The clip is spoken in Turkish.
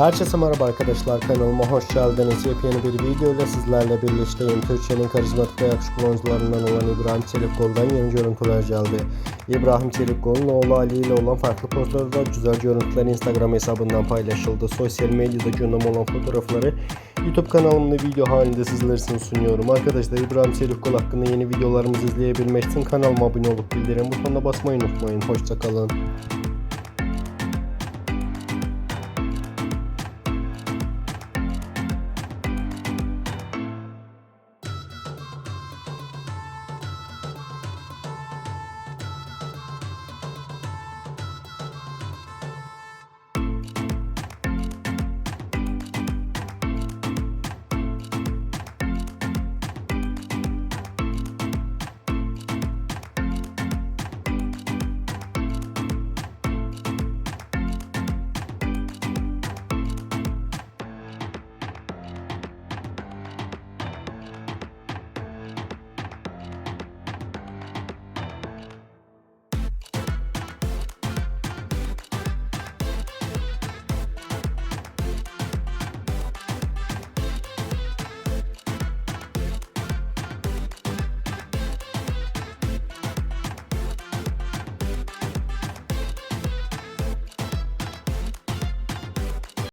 Herkese merhaba arkadaşlar kanalıma hoş geldiniz. Yepyeni bir video ile sizlerle birlikteyim. Türkiye'nin karizmatik ve yakışıklı oyuncularından olan İbrahim Çelikkol'dan yeni görüntüler geldi. İbrahim Çelikkol'un oğlu Ali ile olan farklı pozlarda güzel görüntüler Instagram hesabından paylaşıldı. Sosyal medyada gündem olan fotoğrafları YouTube kanalımda video halinde sizler için sunuyorum. Arkadaşlar İbrahim Çelikkol hakkında yeni videolarımızı izleyebilmek için kanalıma abone olup bildirim butonuna basmayı unutmayın. Hoşçakalın.